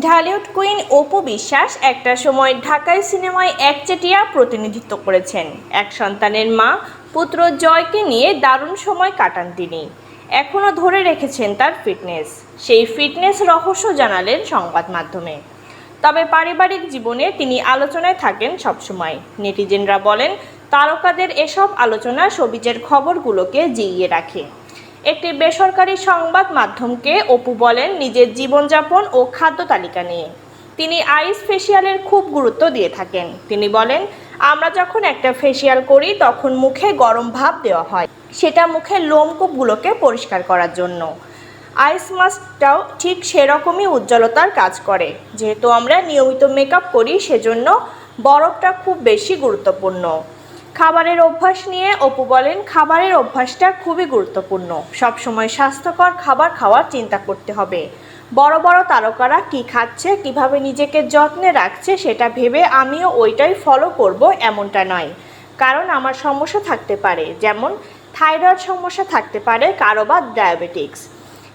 Dhallywood queen Apu Biswas একটা সময় ঢাকাই সিনেমায় একচেটিয়া প্রতিনিধিত্ব করেছেন। এক সন্তানের মা পুত্র জয়কে নিয়ে দারুণ সময় কাটান তিনি। এখনও ধরে রেখেছেন তার ফিটনেস। সেই ফিটনেস রহস্য জানালেন সংবাদ মাধ্যমে। তবে পারিবারিক জীবনে তিনি আলোচনায় থাকেন সবসময়। নেটিজেনরা বলেন, তারকাদের এসব আলোচনা সবিজের খবরগুলোকে জিইয়ে রাখে। একটি বেসরকারি সংবাদ মাধ্যমকে অপু বলেন নিজের জীবনযাপন ও খাদ্য তালিকা নিয়ে। তিনি আইস ফেসিয়ালের খুব গুরুত্ব দিয়ে থাকেন। তিনি বলেন, আমরা যখন একটা ফেসিয়াল করি, তখন মুখে গরম ভাব দেওয়া হয়। সেটা মুখের লোমকূপগুলোকে পরিষ্কার করার জন্য। আইস মাস্কটাও ঠিক সেরকমই উজ্জ্বলতার কাজ করে। যেহেতু আমরা নিয়মিত মেকআপ করি, সেজন্য বরফটা খুব বেশি গুরুত্বপূর্ণ। খাবারের অভ্যাস নিয়ে অপু বলেন, খাবারের অভ্যাসটা খুবই গুরুত্বপূর্ণ। সবসময় স্বাস্থ্যকর খাবার খাওয়ার চিন্তা করতে হবে। বড় বড় তারকারা কি খাচ্ছে, কীভাবে নিজেকে যত্নে রাখছে, সেটা ভেবে আমিও ওইটাই ফলো করব এমনটা নয়। কারণ আমার সমস্যা থাকতে পারে, যেমন থাইরয়েড সমস্যা থাকতে পারে, কারও বা ডায়াবেটিক্স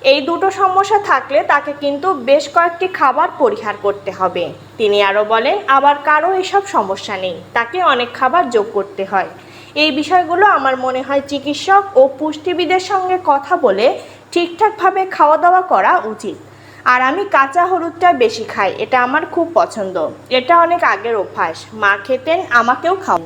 এই দুটো সমস্যা থাকলে তাকে কিন্তু বেশ কয়েকটি খাবার পরিহার করতে হবে। তিনি আরও বলেন, আবার কারও এসব সমস্যা নেই। তাকে অনেক খাবার যোগ করতে হয়। এই বিষয়গুলো আমার মনে হয় চিকিৎসক ও পুষ্টিবিদের সঙ্গে কথা বলে ঠিকঠাকভাবে খাওয়া দাওয়া করা উচিত। আর আমি কাঁচা হলুদটা বেশি খাই, এটা আমার খুব পছন্দ। এটা অনেক আগের অভ্যাস। মা খেতেন, আমাকেও খাও